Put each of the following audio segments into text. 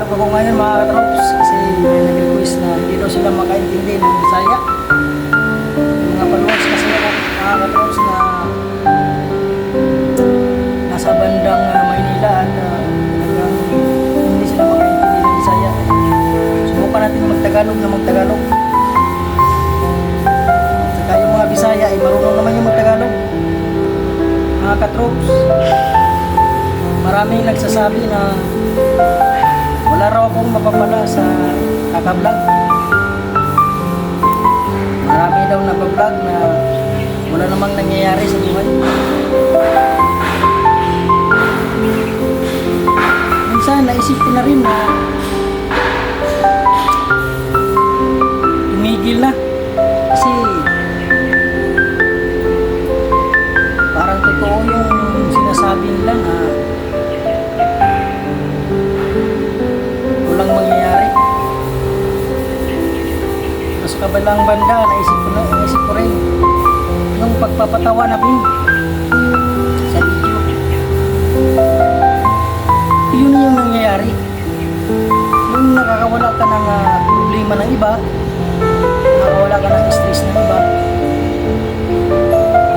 ako ngayon mga katrops kasi may nag-request na hindi daw sila makaintindi ng Bisaya. Mga followers kasi mga katrops na nasa bandang ah, Maynila at ah, talagang hindi sila makaintindi ng Bisaya. Subukan natin magtagalog na magtagalog. Saka yung mga Bisaya ay marunong naman yung magtagalog. Mga katrops, maraming nagsasabi na wala raw akong mapapala sa kakablog. Marami daw nabablog na wala namang nangyayari sa buhay. Minsan naisip ko na rin na tumigil na. Kasi parang totoo yung sinasabi nila na sa kabilang banda, naisip ko na, naisip ko rin. Yung pagpapatawa namin. Sa video. Yun yung nangyayari. Yung nakakawala ka ng ah, problema ng iba, nakakawala ka ng stress ng iba,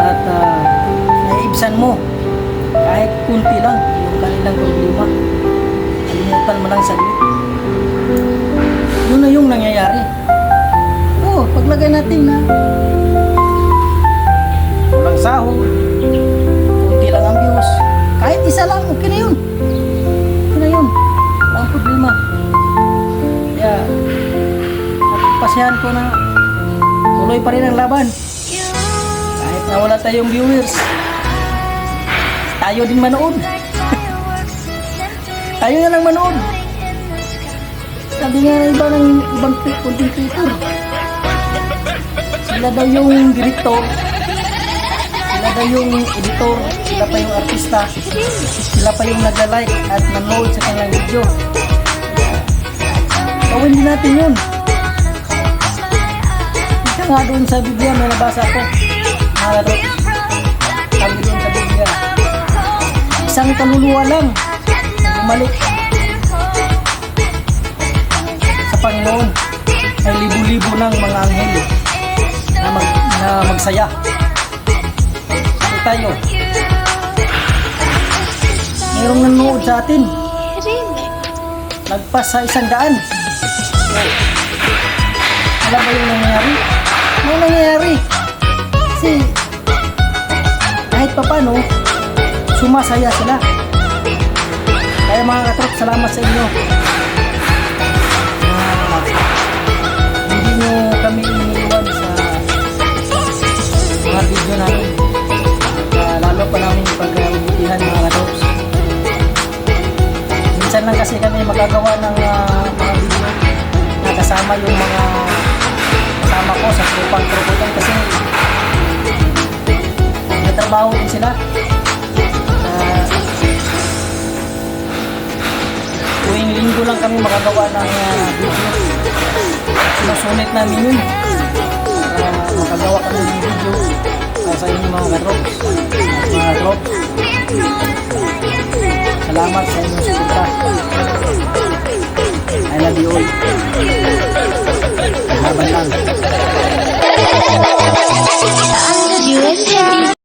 at uh, naiibsan mo kahit kunti lang yung kanilang problema. Kalimutan mo lang saglit. Yun na yung nangyayari paglagay natin na walang sahod. Kunti lang ang views kahit isa lang okay na yun. Okay na yun. Walang problema. Kaya napagpasyahan ko na tuloy pa rin ang laban. Kahit na wala tayong viewers tayo din manood. Tayo na lang manood. Sabi nga ng iba ng ibang content creator sila daw yung director sila daw yung editor. Sila pa yung artista. Sila pa yung nagla-like at nanood sa kanilang video. Gawin din natin yun. Isa nga doon sa Biblia may nabasa ko mga laro sabi doon sa Biblia. Isang kaluluwa lang. Bumalik. Sa Panginoon. Ay libo-libo ng mga anghel na, mag, na magsaya. So tayo, mayroong nanonood sa atin. Nagpas sa isang daan. So, alam ba yung nangyayari? Ano nangyayari? Kasi kahit pa paano, sumasaya sila. Kaya mga katrop, salamat sa inyo. Magagawa ng ah, mga video na kasama yung mga kasama ko sa Trupang Truputan kasi nagtrabaho din sila. Ah, tuwing linggo lang kami makagawa ng uh, video. Sinusulit namin yun. Para makagawa kami ng video para sa inyo mga katrops. Mga katrops. Salamat sa inyong suporta. I love you all.